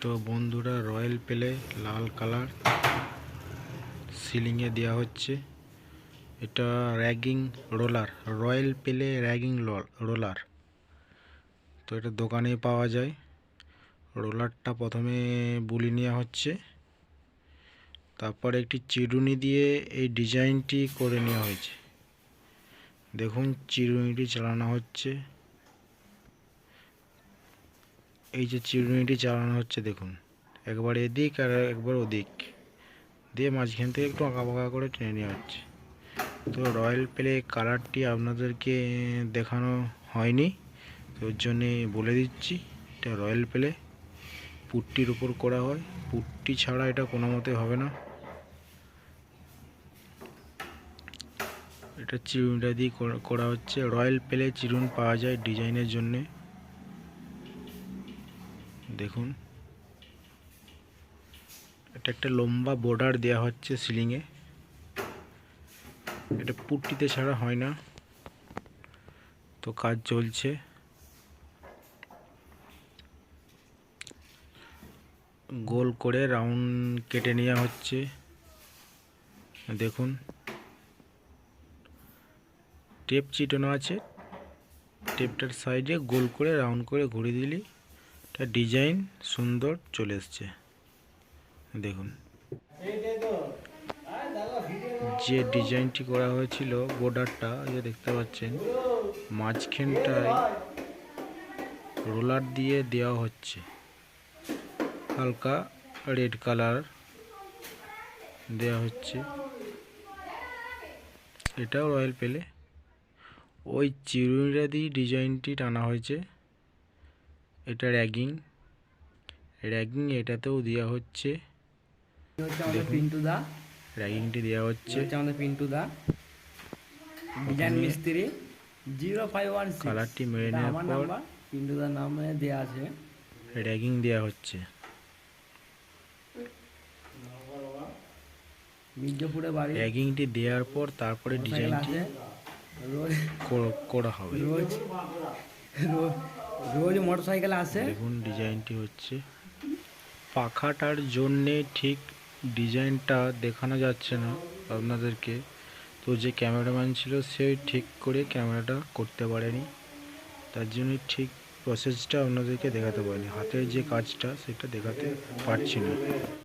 তো বন্ধুরা রয়্যাল পেলে লাল কালার। সিলিংয়ে দেওয়া হচ্ছে। এটা র্যাগিং রোলার, রয়্যাল পেলে র্যাগিং রোলার। তো এটা দোকানে পাওয়া যায়। রোলারটা প্রথমে বুলি নেওয়া হচ্ছে। তারপর একটি চিরুনি দিয়ে এই ডিজাইনটি করে নেওয়া হয়েছে। দেখুন, চিরুনিটি চালানো হচ্ছে। এই যে চিরুনিটি চালানো হচ্ছে, দেখুন। একবার এদিক আর একবার ওদিক। দিয়ে মাঝখান থেকে একটু আঁকা বাঁকা করে টেনে নেওয়া হচ্ছে। তো রয়্যাল প্লে কালারটি আপনাদেরকে দেখানো হয়নি, তো ওর জন্যে বলে দিচ্ছি, এটা রয়্যাল প্লে। পুট্টির উপর করা হয়। পুট্টি ছাড়া এটা কোনো মতে হবে না। এটা চিরুনিটা দিয়ে করা হচ্ছে। রয়্যাল প্লে চিরুন পাওয়া যায় ডিজাইনের জন্যে। দেখুন। এটা একটা লম্বা বর্ডার দেওয়া হচ্ছে সিলিংয়ে এটা পুট্টিতে ছাড়া হয় না। তো কাজ চলছে। গোল করে রাউন্ড কেটে নেওয়া হচ্ছে। দেখুন। টেপ চিটানো আছে। টেপটার সাইডে গোল করে রাউন্ড করে ঘুরিয়ে দিলি। ডিজাইন সুন্দর চলে এসছে। দেখুন। যে ডিজাইনটি করা হয়েছিল বর্ডারটা যে দেখতে পাচ্ছেন, মাঝখানটায় রোলার দিয়ে দেওয়া হচ্ছে। হালকা রেড কালার দেওয়া হচ্ছে। এটাও রয়্যাল পেলে ওই চিরুনিটা দিয়ে ডিজাইনটি টানা হয়েছে। এটা র্যাগিং র্যাগিং এটাতেও দেওয়া হচ্ছে। হচ্ছে আমাদের পিন্টু দা। র্যাগিংটি দেওয়া হচ্ছে। হচ্ছে আমাদের পিন্টু দা। ডিজাইন মিস্ত্রি। জিরো ফাইভ ওয়ান কালারটি মেরে নেওয়ার পর পিন্টু দার নামে দেওয়া আছে। র্যাগিং দেওয়া হচ্ছে। মির্জাপুরে বাড়ি। র্যাগিংটি দেওয়ার পর তারপরে ডিজাইনটি করা হবে। রোজ রো- রোজ মোটরসাইকেল আসে। দেখুন ডিজাইনটি হচ্ছে। পাখাটার জন্যে ঠিক ডিজাইনটা দেখানো যাচ্ছে না আপনাদেরকে। তো যে ক্যামেরাম্যান ছিল সে ঠিক করে ক্যামেরাটা করতে পারেনি। তার জন্য ঠিক প্রসেসটা আপনাদেরকে দেখাতে পারেনি। হাতের যে কাজটা, সেটা দেখাতে পারছি না।